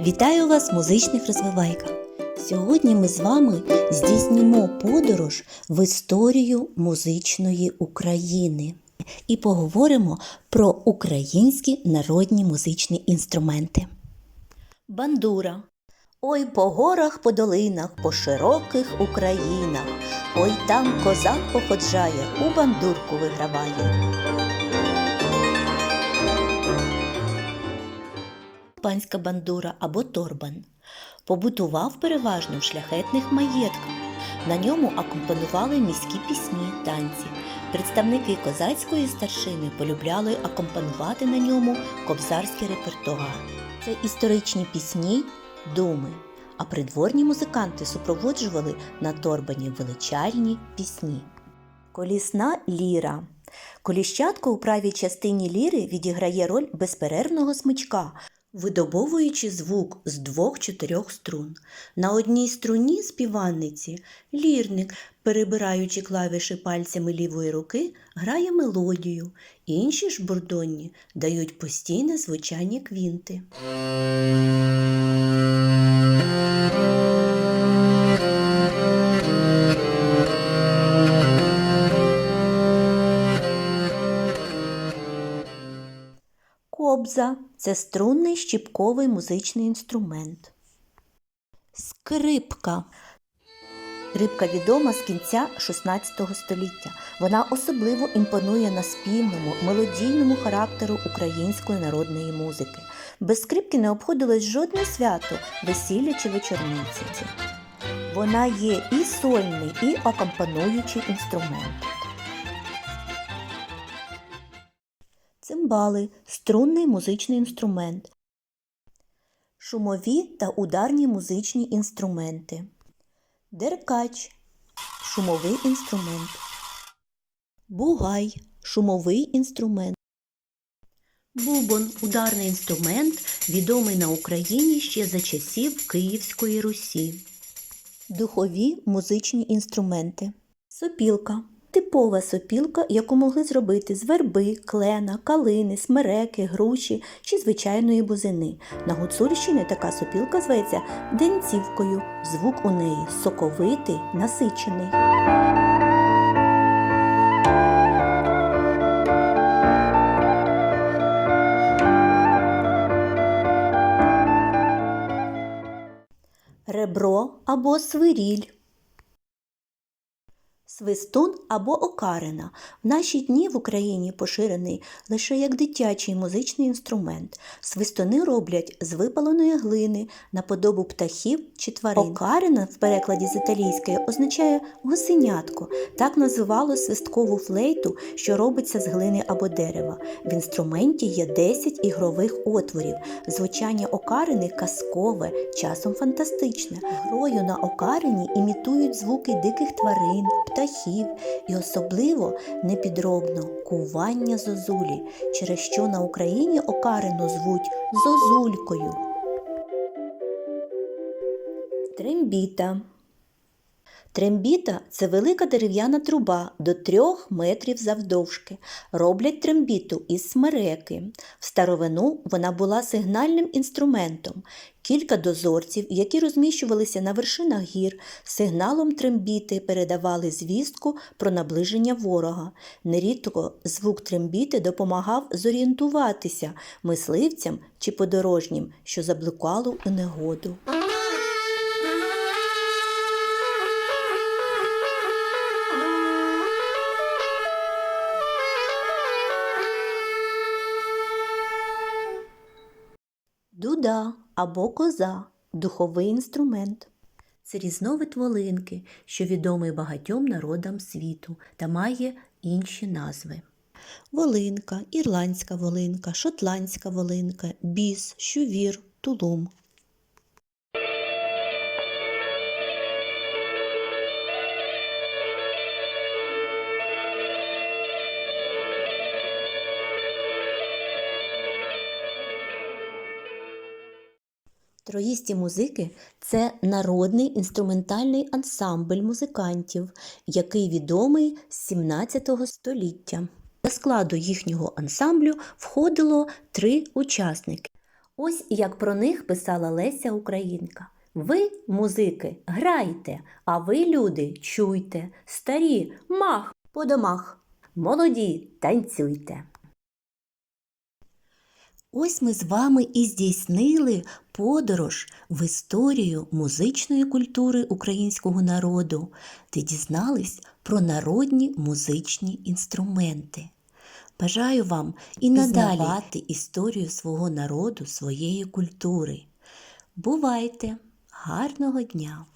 Вітаю вас в музичних розвивайках. Сьогодні ми з вами здійснимо подорож в історію музичної України і поговоримо про українські народні музичні інструменти. Бандура. Ой по горах, по долинах, по широких Українах. Ой там козак походжає, у бандурку виграває. Панська бандура або торбан. Побутував переважно в шляхетних маєтках. На ньому акомпонували міські пісні, танці. Представники козацької старшини полюбляли акомпонувати на ньому кобзарський репертуар. Це історичні пісні, думи, а придворні музиканти супроводжували на торбані величальні пісні. Колісна ліра. Коліщатко у правій частині ліри відіграє роль безперервного смичка, видобовуючи звук з двох-чотирьох струн. На одній струні співанниці лірник, перебираючи клавіші пальцями лівої руки, грає мелодію. Інші ж бурдонні дають постійне звучання квінти. Кобза це струнний щіпковий музичний інструмент. Скрипка. Скрипка відома з кінця XVI століття. Вона особливо імпонує на співному, мелодійному характеру української народної музики. Без скрипки не обходилось жодне свято, весілля чи вечорниці. Вона є і сольний, і акомпануючий інструмент. Цимбали струнний музичний інструмент. Шумові та ударні музичні інструменти. Деркач шумовий інструмент. Бугай шумовий інструмент. Бубон ударний інструмент, відомий на Україні ще за часів Київської Русі. Духові музичні інструменти. Сопілка. Типова сопілка, яку могли зробити з верби, клена, калини, смереки, груші чи звичайної бузини. На Гуцульщині така сопілка зветься денцівкою. Звук у неї соковитий, насичений. Ребро або свиріль. Свистун або окарина в наші дні в Україні поширений лише як дитячий музичний інструмент. Свистуни роблять з випаленої глини на подобу птахів чи тварин. Окарина в перекладі з італійської означає гусенятко. Так називало свисткову флейту, що робиться з глини або дерева. В інструменті є 10 ігрових отворів. Звучання окарини казкове, часом фантастичне. Грою на окарині імітують звуки диких тварин, птахів і особливо непідробно кування зозулі, через що на Україні окарину звуть зозулькою. Трембіта. Трембіта це велика дерев'яна труба до трьох метрів завдовжки. Роблять трембіту із смереки. В старовину вона була сигнальним інструментом. Кілька дозорців, які розміщувалися на вершинах гір, сигналом трембіти передавали звістку про наближення ворога. Нерідко звук трембіти допомагав зорієнтуватися мисливцям чи подорожнім, що заблукало у негоду. Дуда або коза духовий інструмент. Це різновид волинки, що відомий багатьом народам світу та має інші назви. Волинка, ірландська волинка, шотландська волинка, біс, щувір, тулум. Троїсті музики це народний інструментальний ансамбль музикантів, який відомий з 17 століття. До складу їхнього ансамблю входило три учасники: Ось як про них писала Леся Українка. Ви, музики, грайте, а ви, люди, чуйте, старі, мах по домах, молоді, танцюйте. Ось ми з вами і здійснили подорож в історію музичної культури українського народу, де дізнались про народні музичні інструменти. Бажаю вам і надалі Пізнавати історію свого народу, своєї культури. Бувайте! Гарного дня!